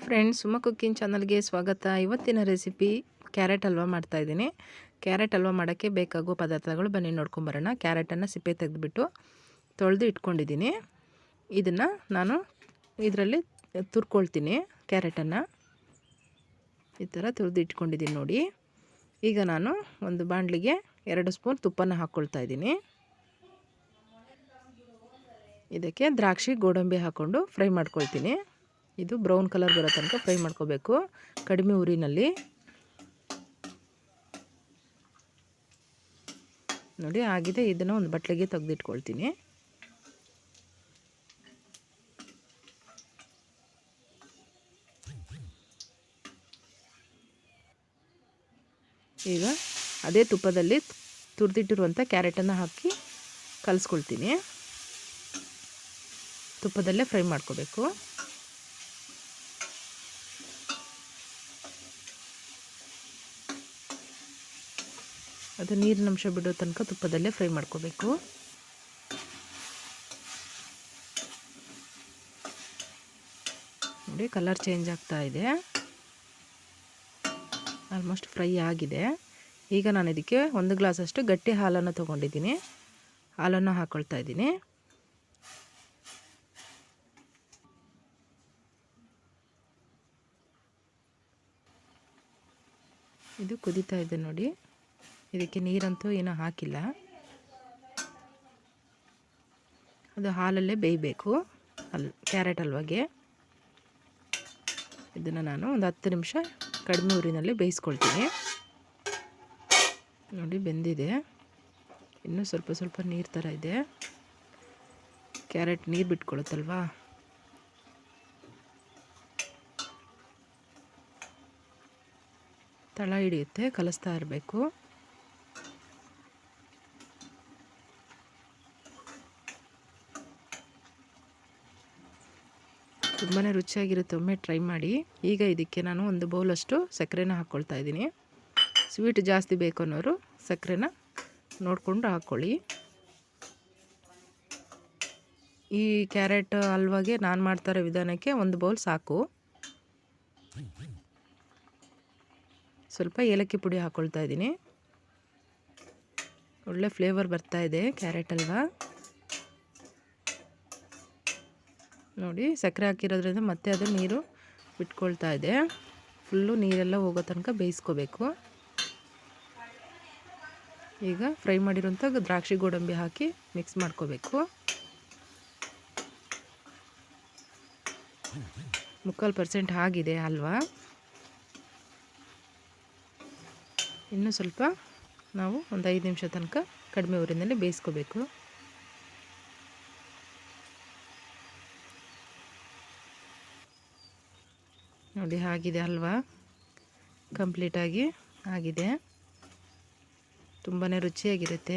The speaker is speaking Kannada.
ಹಾಯ್ ಫ್ರೆಂಡ್ಸ್ ಸುಮ ಕುಕ್ಕಿಂಗ್ ಚಾನಲ್ಗೆ ಸ್ವಾಗತ. ಇವತ್ತಿನ ರೆಸಿಪಿ ಕ್ಯಾರೆಟ್ ಹಲ್ವಾ ಮಾಡ್ತಾಯಿದ್ದೀನಿ ಕ್ಯಾರೆಟ್ ಹಲ್ವಾ ಮಾಡೋಕ್ಕೆ ಬೇಕಾಗುವ ಪದಾರ್ಥಗಳು ಬನ್ನಿ ನೋಡ್ಕೊಂಬರೋಣ ಕ್ಯಾರೆಟನ್ನು ಸಿಪ್ಪೆ ತೆಗೆದುಬಿಟ್ಟು ತೊಳೆದು ಇಟ್ಕೊಂಡಿದ್ದೀನಿ. ಇದನ್ನು ನಾನು ಇದರಲ್ಲಿ ತುರ್ಕೊಳ್ತೀನಿ ಕ್ಯಾರೆಟನ್ನು ಈ ಥರ ತುರಿದು ಇಟ್ಕೊಂಡಿದ್ದೀನಿ ನೋಡಿ. ಈಗ ನಾನು ಒಂದು ಬಾಣಲಿಗೆ ಎರಡು ಸ್ಪೂನ್ ತುಪ್ಪನ ಹಾಕ್ಕೊಳ್ತಾ ಇದ್ದೀನಿ. ಇದಕ್ಕೆ ದ್ರಾಕ್ಷಿ, ಗೋಡಂಬಿ ಹಾಕ್ಕೊಂಡು ಫ್ರೈ ಮಾಡ್ಕೊಳ್ತೀನಿ. ಇದು ಬ್ರೌನ್ ಕಲರ್ ಬರೋ ತನಕ ಫ್ರೈ ಮಾಡ್ಕೋಬೇಕು. ಕಡಿಮೆ ಉರಿನಲ್ಲಿ. ನೋಡಿ, ಆಗಿದೆ. ಇದನ್ನು ಒಂದು ಬಟ್ಲಿಗೆ ತೆಗೆದಿಟ್ಕೊಳ್ತೀನಿ. ಈಗ ಅದೇ ತುಪ್ಪದಲ್ಲಿ ತುರಿದಿಟ್ಟಿರುವಂಥ ಕ್ಯಾರೆಟನ್ನು ಹಾಕಿ ಕಲಿಸ್ಕೊಳ್ತೀನಿ. ತುಪ್ಪದಲ್ಲೇ ಫ್ರೈ ಮಾಡ್ಕೋಬೇಕು. ಅದು ನೀರಿನ ಅಂಶ ಬಿಡೋ ತನಕ ತುಪ್ಪದಲ್ಲೇ ಫ್ರೈ ಮಾಡ್ಕೋಬೇಕು. ನೋಡಿ, ಕಲರ್ ಚೇಂಜ್ ಆಗ್ತಾ ಇದೆ. ಆಲ್ಮೋಸ್ಟ್ ಫ್ರೈ ಆಗಿದೆ. ಈಗ ನಾನು ಇದಕ್ಕೆ ಒಂದು ಗ್ಲಾಸಷ್ಟು ಗಟ್ಟಿ ಹಾಲನ್ನು ತೊಗೊಂಡಿದ್ದೀನಿ. ಹಾಲನ್ನು ಹಾಕ್ಕೊಳ್ತಾ ಇದ್ದೀನಿ. ಇದು ಕುದೀತಾ ಇದೆ ನೋಡಿ. ಇದಕ್ಕೆ ನೀರಂತೂ ಏನೂ ಹಾಕಿಲ್ಲ. ಅದು ಹಾಲಲ್ಲೇ ಬೇಯಬೇಕು. ಅಲ್, ಕ್ಯಾರೆಟ್ ಹಲ್ವಾಗೆ. ಇದನ್ನು ನಾನು ಒಂದು ಹತ್ತು ನಿಮಿಷ ಕಡಿಮೆ ಊರಿನಲ್ಲಿ ಬೇಯಿಸ್ಕೊಳ್ತೀನಿ. ನೋಡಿ, ಬೆಂದಿದೆ. ಇನ್ನೂ ಸ್ವಲ್ಪ ಸ್ವಲ್ಪ ನೀರು ಥರ ಇದೆ. ಕ್ಯಾರೆಟ್ ನೀರು ಬಿಟ್ಕೊಳುತ್ತಲ್ವಾ ತಳ ಹಿಡಿಯುತ್ತೆ, ಕಲಿಸ್ತಾ ಇರಬೇಕು. ತುಂಬಾ ರುಚಿಯಾಗಿರುತ್ತೆ. ಒಮ್ಮೆ ಟ್ರೈ ಮಾಡಿ. ಈಗ ಇದಕ್ಕೆ ನಾನು ಒಂದು ಬೌಲಷ್ಟು ಸಕ್ಕರೆನ ಹಾಕ್ಕೊಳ್ತಾ ಇದ್ದೀನಿ. ಸ್ವೀಟ್ ಜಾಸ್ತಿ ಬೇಕು ಅನ್ನೋರು ಸಕ್ಕರೆನ ನೋಡಿಕೊಂಡು ಹಾಕ್ಕೊಳ್ಳಿ ಈ ಕ್ಯಾರೆಟ್ ಹಲ್ವಾಗೆ ನಾನು ಮಾಡ್ತಾ ವಿಧಾನಕ್ಕೆ ಒಂದು ಬೌಲ್ ಸಾಕು. ಸ್ವಲ್ಪ ಏಲಕ್ಕಿ ಪುಡಿ ಹಾಕ್ಕೊಳ್ತಾ ಇದ್ದೀನಿ. ಒಳ್ಳೆ ಫ್ಲೇವರ್ ಬರ್ತಾ ಇದೆ ಕ್ಯಾರೆಟ್ ಹಲ್ವಾ. ನೋಡಿ ಸಕ್ಕರೆ ಹಾಕಿರೋದ್ರಿಂದ ಮತ್ತೆ ಅದು ನೀರು ಬಿಟ್ಕೊಳ್ತಾ ಇದೆ. ಫುಲ್ಲು ನೀರೆಲ್ಲ ಹೋಗೋ ತನಕ ಬೇಯಿಸ್ಕೋಬೇಕು. ಈಗ ಫ್ರೈ ಮಾಡಿರೋಂಥ ದ್ರಾಕ್ಷಿ ಗೋಡಂಬಿ ಹಾಕಿ ಮಿಕ್ಸ್ ಮಾಡ್ಕೋಬೇಕು. ಮುಕ್ಕಾಲು ಪರ್ಸೆಂಟ್ ಆಗಿದೆ ಅಲ್ವಾ? ಇನ್ನೂ ಸ್ವಲ್ಪ ನಾವು ಒಂದು ಐದು ನಿಮಿಷ ತನಕ ಕಡಿಮೆ ಊರಿನಲ್ಲಿ ಬೇಯಿಸ್ಕೋಬೇಕು. ನೋಡಿ ಆಗಿದೆ ಅಲ್ವಾ? ಕಂಪ್ಲೀಟಾಗಿ ಆಗಿದೆ. ತುಂಬಾ ರುಚಿಯಾಗಿರುತ್ತೆ.